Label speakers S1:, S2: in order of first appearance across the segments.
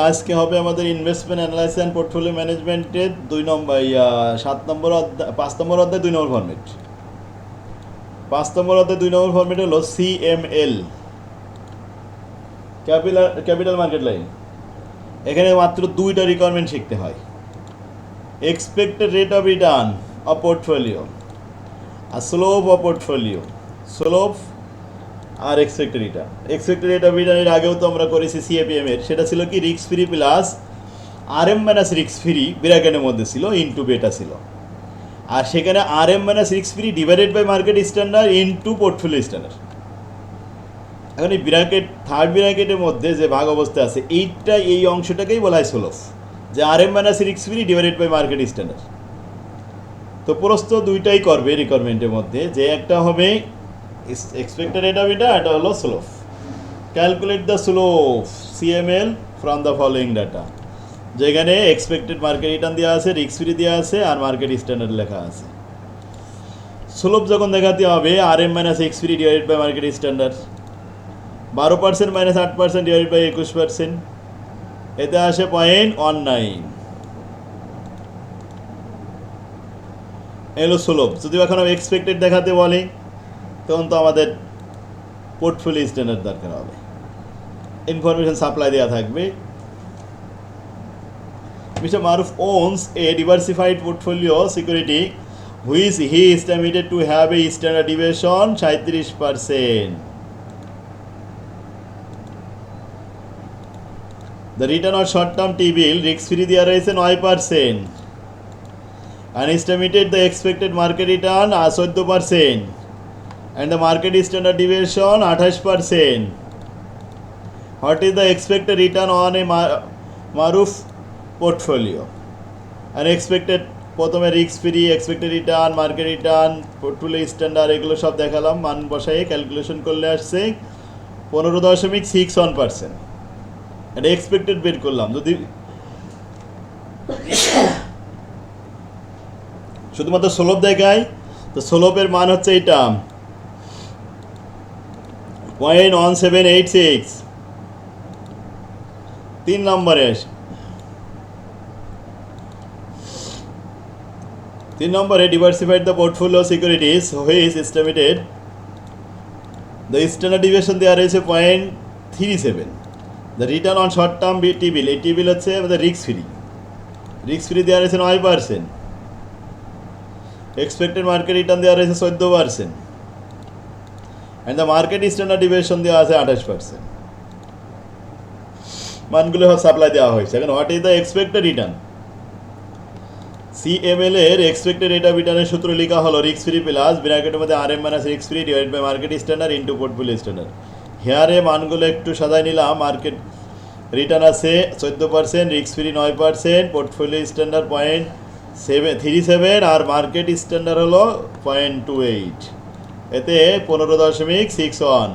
S1: আজকে হবে আমাদের ইনভেস্টমেন্ট অ্যানালাইসিস অ্যান্ড পোর্টফোলিও ম্যানেজমেন্টের দুই নম্বর সাত নম্বর অধ্যায়, পাঁচ নম্বর অধ্যায় দুই নম্বর ফর্মেট পাঁচ নম্বর অধ্যায় দুই নম্বর ফর্মেট হলো C M L capital capital market line এখানে মাত্র দুইটা রিকোয়ারমেন্ট শিখতে হয়। Expected rate of return of portfolio R slope of portfolio slope আর এক্সপেক্টেড রিটার্ন রিটার্ন আগেও তো আমরা করেছি সিএপিএম এর। সেটা ছিল কি রিক্স free plus R M minus রিক্স ফ্রি ব্র্যাকেটের মধ্যে ছিল ইনটু বেটা ছিল। আর সেখানে আর এম মাইনাস রিক্স free divided by market standard into portfolio standard এখন এই ব্র্যাকেট থার্ড ব্র্যাকেটের মধ্যে যে ভাগ অবস্থা আছে, এইটা, এই অংশটাকেই বলা হয় সোলফ যে আর এম মাইনাস রিক্স free divided by market standard তো প্রস্ত দুইটাই করবে রিকোয়ারমেন্টের মধ্যে। যে একটা হবে এক্সপেক্টেড রেট অফ এটা হলো slope calculate the slope C M L from the following data যেখানে এক্সপেক্টেড মার্কেট রিটার্ন দেওয়া আছে রিক্স ফ্রি দেওয়া আছে, আর মার্কেট স্ট্যান্ডার্ড লেখা আছে। স্লোপ যখন দেখাতে হবে R M minus x free divided by market standard বারো পার্সেন্ট মাইনাস আট পার্সেন্ট ডিভাইড বাই একুশ পার্সেন্ট এতে আসে পয়েন্ট ওয়ান নাইন এলো সুলভ যদি এখন এক্সপেক্টেড দেখাতে বলি তখন তো আমাদের পোর্টফোলিও স্ট্যান্ডার্ড দরকার হবে ইনফরমেশন সাপ্লাই দেওয়া থাকবে Mr. Maruf owns a diversified portfolio security which he estimated to have a standard deviation 37%. The return on short-term T-bill risk-free দেওয়া রয়েছে নয় percent and estimated the expected market return as 14 percent and the market is standard deviation 28 percent. What is the expected return on a Ma- Maruf portfolio? And expected প্রথমে risk free expected return market return portfolio standard এগুলো সব দেখালাম, মান বসাই calculation করলে আসছে পনেরো দশমিক সিক্স ওয়ান পার্সেন্ট এটা এক্সপেক্টেড বের করলাম, যদি শুধুমাত্র সোলভ দেখায় তো সোলভের মান হচ্ছে এটা point one seven eight six. তিন নম্বরে তিন নম্বরে diversified the portfolio securities which estimated the standard deviation দেওয়া রয়েছে point three seven the return on short term T bill এই টি বিল হচ্ছে আমাদের রিক্স ফ্রি রিক্স ফ্রি দেওয়া রয়েছে নয় পার্সেন্ট এক্সপেক্টেড মার্কেট রিটার্ন দেওয়া রয়েছে চোদ্দ percent and the market standard deviation দেওয়া আছে আঠাশ পার্সেন্ট মানগুলো সাপ্লাই দেওয়া হয়েছে। এখন what is the expected return CML এর এক্সপেক্টেড রেট অফ রিটার্নের সূত্র লেখা হলো রিক্স ফ্রি প্লাস ব্র্যাকেটের মধ্যে আর এম মাইনাস রিক্স free divide by market standard into portfolio standard হেয়ারে মানগুলো একটু সাজাই নিলাম। মার্কেট রিটার্ন আছে চোদ্দ পার্সেন্ট রিক্স ফ্রি নয় percent portfolio standard point seven three seven আর মার্কেট স্ট্যান্ডার্ড হলো পয়েন্ট টু এইট এতে পনেরো দশমিক six one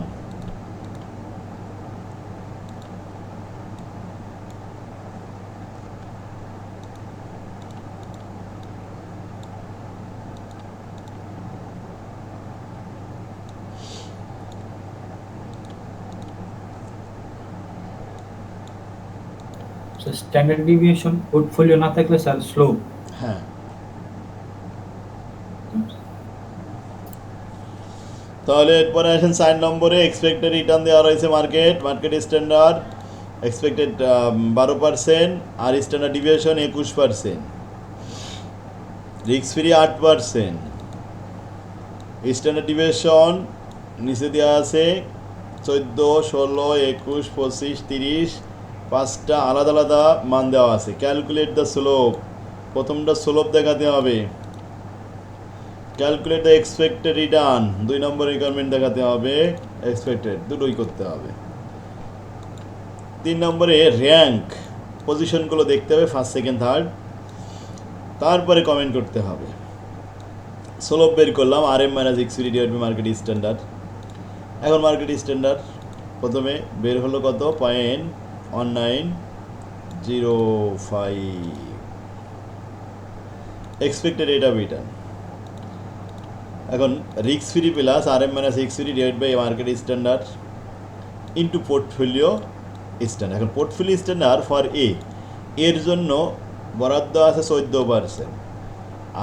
S2: standard deviation portfolio না থাকলে স্যার স্লো
S1: হ্যাঁ। তাহলে এরপরে আসেন সাইন নম্বরে এক্সপেক্টেড রিটার্ন দেওয়া রয়েছে মার্কেট মার্কেট স্ট্যান্ডার্ড এক্সপেক্টেড বারো পার্সেন্ট আর স্ট্যান্ডার্ড ডিভিয়েশন একুশ পার্সেন্ট রিক্স ফ্রি আট পার্সেন্ট স্ট্যান্ডার্ড ডিভিয়েশন নিচে দেওয়া আছে চোদ্দ, ষোলো, একুশ, পঁচিশ, তিরিশ, পাঁচটা আলাদা আলাদা মান দেওয়া আছে। ক্যালকুলেট দ্য স্লোপ প্রথমটা স্লোপ দেখাতে হবে। ক্যালকুলেট দ্য এক্সপেক্টেড রিটার্ন দুই নম্বর রিকোয়ারমেন্ট দেখাতে হবে। এক্সপেক্টেড দুটোই করতে হবে। তিন নম্বরে র্যাঙ্ক পজিশনগুলো দেখতে হবে ফার্স্ট সেকেন্ড থার্ড তারপরে কমেন্ট করতে হবে। স্লোপ বের করলাম R M minus x divide by market standard এখন মার্কেট স্ট্যান্ডার্ড প্রথমে বের হলো কত? Point one nine zero five expected rate of return এখন রিক্স free plus R M minus x free divide by market standard into portfolio standard এখন portfolio standard for A এর জন্য বরাদ্দ আছে চোদ্দ পার্সেন্ট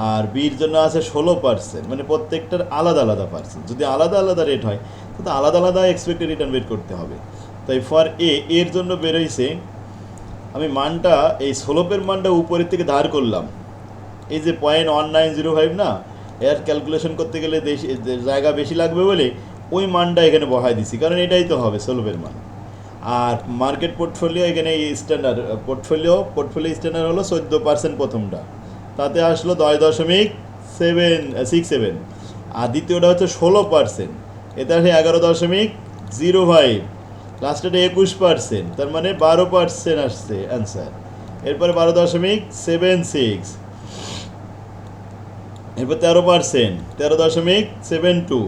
S1: আর বির জন্য আছে ষোলো পার্সেন্ট মানে প্রত্যেকটার আলাদা আলাদা পার্সেন্ট যদি আলাদা আলাদা রেট হয়, তাহলে আলাদা আলাদা এক্সপেক্টেড রিটার্ন বের করতে হবে। তাই ফর এ এর জন্য বেরোইছে আমি মানটা, এই স্লোপের মানটা উপরের থেকে ধার করলাম। এই যে point one nine zero five না এর ক্যালকুলেশন করতে গেলে জায়গা বেশি লাগবে বলে ওই মানটা এখানে বহাই দিছি। কারণ এটাই তো হবে স্লোপের মান। আর মার্কেট পোর্টফোলিও এখানে স্ট্যান্ডার্ড পোর্টফোলিও পোর্টফোলিও স্ট্যান্ডার্ড হলো চোদ্দ পার্সেন্ট প্রথমটা। তাতে আসলো দশ দশমিক সেভেন সিক্স সেভেন আর দ্বিতীয়টা হচ্ছে ষোলো পার্সেন্ট এতে আসে এগারো দশমিক জিরো ফাইভ লাস্টেটা একুশ পার্সেন্ট তার মানে বারো পার্সেন্ট আসছে অ্যান্সার এরপরে বারো দশমিক সেভেন সিক্স এরপর তেরো পার্সেন্ট তেরো দশমিক সেভেন টু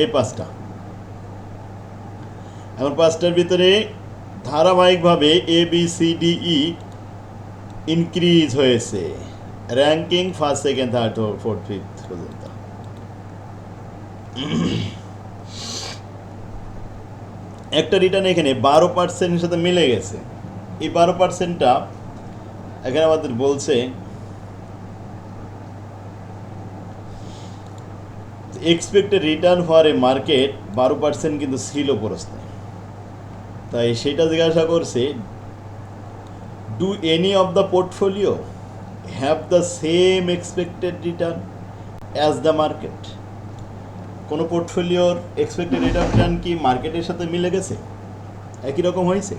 S1: এই পাঁচটা। এখন পাঁচটার ভিতরে ধারাবাহিকভাবে A B C D E increase হয়েছে। Ranking first second third fourth fifth পর্যন্ত। একটা রিটার্ন এখানে বারো পার্সেন্টের সাথে মিলে গেছে। এই বারো পার্সেন্টটা এখানে আমাদের বলছে expected return for a market বারো পার্সেন্ট কিন্তু ছিল প্রশ্নে তাই সেটা জিজ্ঞাসা করছে do any of the portfolio have the same expected return as the market কোনো পোর্টফোলিওর এক্সপেক্টেড রিটার্ন কি মার্কেটের সাথে মিলে গেছে? একই রকম হয়েছে?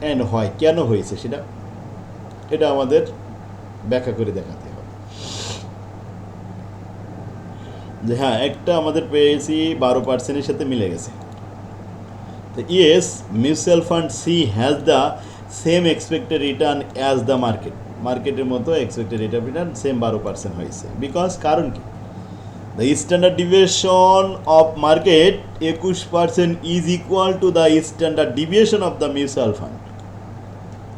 S1: অ্যান্ড হয়, কেন হয়েছে সেটা? এটা আমাদের ব্যাখ্যা করে দেখাতে হবে যে হ্যাঁ একটা আমাদের পেয়েছি বারো পার্সেন্টের সাথে মিলে গেছে। তো yes mutual fund C has the same expected return as the market মার্কেটের মতো expected rate of return same বারো পার্সেন্ট হয়েছে। বিকজ কারণ কি? The standard deviation of market একুশ percent is equal to the standard deviation of the mutual fund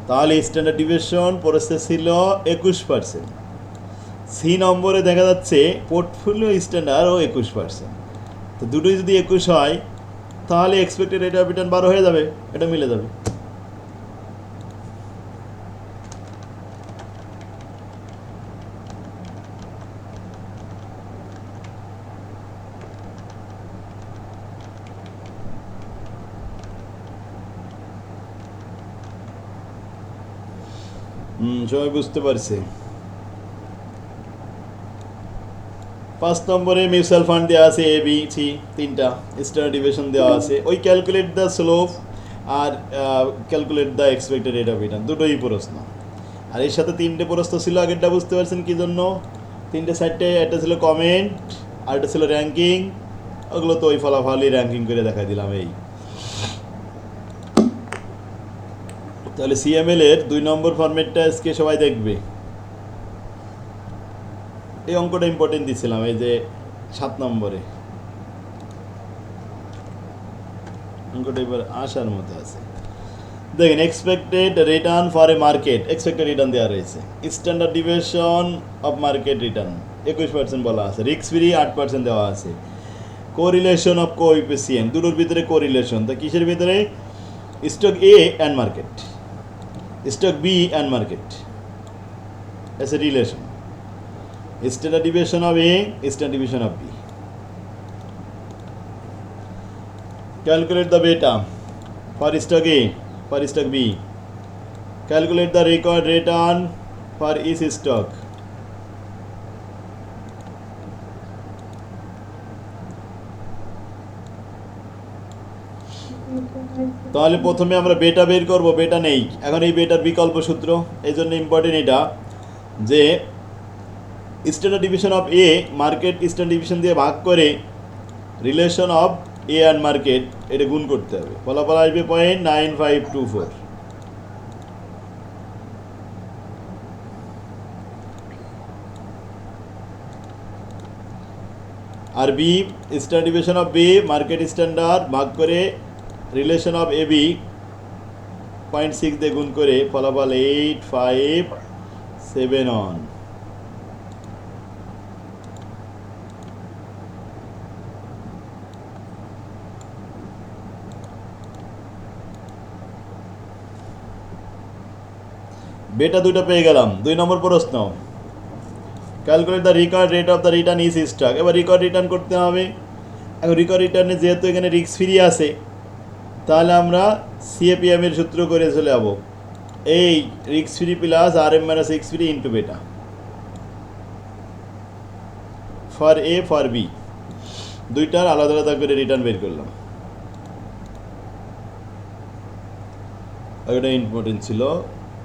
S1: তাহলে standard deviation পড়েছে ছিল একুশ পার্সেন্ট সি নম্বরে দেখা যাচ্ছে পোর্টফোলিও স্ট্যান্ডার্ডও একুশ পার্সেন্ট তো দুটোই যদি একুশ হয়, তাহলে এক্সপেক্টেড রেট অফ রিটার্ন বারো হয়ে যাবে, এটা মিলে যাবে। হুম, সবাই বুঝতে পারছে। পাঁচ নম্বরে মিউচুয়াল ফান্ড দেওয়া আছে এ বি সি তিনটা। স্টার ডিভিশন দেওয়া আছে। ওই calculate the slope R calculate the expected rate of return দুটোই প্রশ্ন। আর এর সাথে তিনটে প্রশ্ন ছিল, আগেরটা বুঝতে পারছেন কী জন্য? তিনটে সাইডে একটা ছিল কমেন্ট আর একটা ছিল র্যাঙ্কিং ওগুলো তো ওই ফলাফলই র্যাঙ্কিং করে দেখা দিলাম এই। তাহলে সিএমএল এর দুই নম্বর ফরম্যাটটা আজকে সবাই দেখবে। এই অঙ্কটা ইম্পর্টেন্ট দিছিলাম, এই যে সাত নম্বরে। অঙ্কটা এবার আসার মতো আছে। দেখেন expected return for a market expected return দেওয়া রয়েছে। Standard division of market return একুশ পার্সেন্ট বলা আছে। রিক্স ফ্রি আট পার্সেন্ট দেওয়া আছে। কোরিলেশন অফ কোইপিসিয়েন্ট দুটোর ভিতরে কোরিলেশন তো কিসের ভিতরে? Stock A and market stock B and market is A relation standard division of A standard division of B calculate the beta for stock A for stock B calculate the required return for each stock তাহলে প্রথমে আমরা বেটা বের করব বেটা নেই। এখন এই বেটার বিকল্প সূত্র, এই জন্য ইম্পর্টেন্ট এটা যে standard division of A market standard division দিয়ে ভাগ করে relation of A and market এটা গুণ করতে হবে। ফলাফল আসবে point nine five two four R B standard division of B market standard ভাগ করে relation of A B point six দিয়ে গুণ করে ফলাফল এইট ফাইভ সেভেন অন বেটা দুইটা পেয়ে গেলাম। দুই নম্বর প্রশ্ন। Calculate the required rate of the return is stock এবার রিকর্ড রিটার্ন করতে হবে। এখন রিকর্ড রিটার্নে যেহেতু এখানে রিক্স ফ্রি আছে, তাহলে আমরা সিএপিএম এর সূত্র করে চলে যাব। এই রিক্স free plus R M minus X free into beta for A for B দুইটার আলাদা আলাদা করে রিটার্ন বের করলাম। ওইটা ইম্পর্টেন্ট ছিল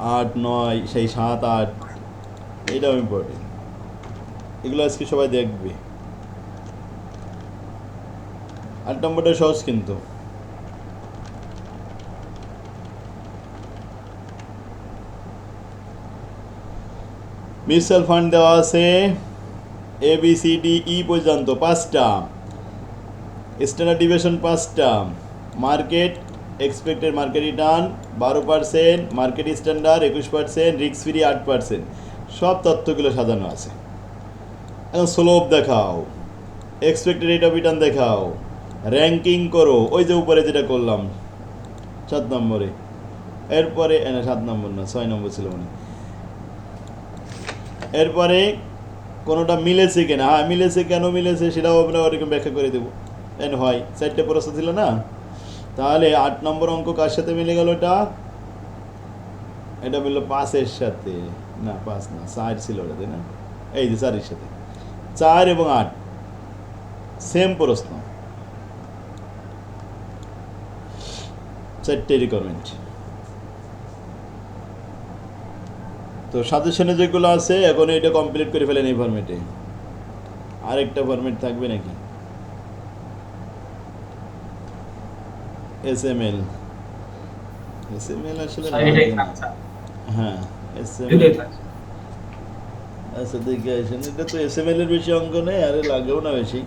S1: আট, নয়, সেই সাত, আট, এটাও ইম্পর্টেন্ট এগুলো আজকে সবাই দেখবে। আট নম্বরটা সহজ কিন্তু। মিউচুয়াল ফান্ড দেওয়া আছে A B C D E পর্যন্ত পাঁচটা। স্ট্যান্ডার্ড ডিভিশন পাঁচটা। মার্কেট এক্সপেক্টেড মার্কেট রিটার্ন বারো পার্সেন্ট মার্কেট স্ট্যান্ডার্ড একুশ পার্সেন্ট রিক্স ফ্রি আট পার্সেন্ট সব তথ্যগুলো সাজানো আছে। এখন স্লোপ দেখাও। এক্সপেক্টেড রেট অফ রিটার্ন দেখাও। র্যাঙ্কিং করো। ওই যে উপরে যেটা করলাম সাত নম্বরে। এরপরে না, সাত নম্বর না ছয় নম্বর ছিল মনে। এরপরে কোনোটা মিলেছে কিনা? হ্যাঁ মিলেছে। কেন মিলেছে? সেটাও আমরা ওরকম ব্যাখ্যা করে দেবো। এন হয়। চারটে প্রশ্ন ছিল না? তাহলে আট নম্বর অঙ্ক কার সাথে মিলে গেল এটা এটা মিললো পাঁচের সাথে। না, পাঁচ না, চার ছিল ওটা, তাই না? এই যে চারের সাথে। চার এবং আট সেম প্রশ্ন। চারটে রিকোয়ারমেন্ট তো সাজেশনে যেগুলো আছে, এখন এটা কমপ্লিট করে ফেলেন এই ফরম্যাটে আরেকটা ফরম্যাট থাকবে নাকি? S M L S M L আসলে লাগে হ্যাঁ এস এম এল আচ্ছা দেখে আসেন এটা তো এস এম এল এর বেশি অঙ্ক নেই আরে লাগেও না বেশি।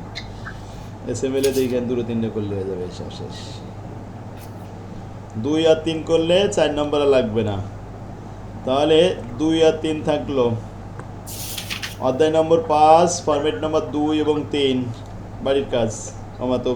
S1: এস এম এল এ দেখেন দুটো তিনটে করলে হয়ে যাবে সব শেষ। দুই আর তিন করলে চার নম্বর লাগবে না। তাহলে দুই আর তিন থাকল। অধ্যায় নম্বর পাঁচ ফরম্যাট নম্বর দুই এবং তিন। বাড়ির কাজ আমার তো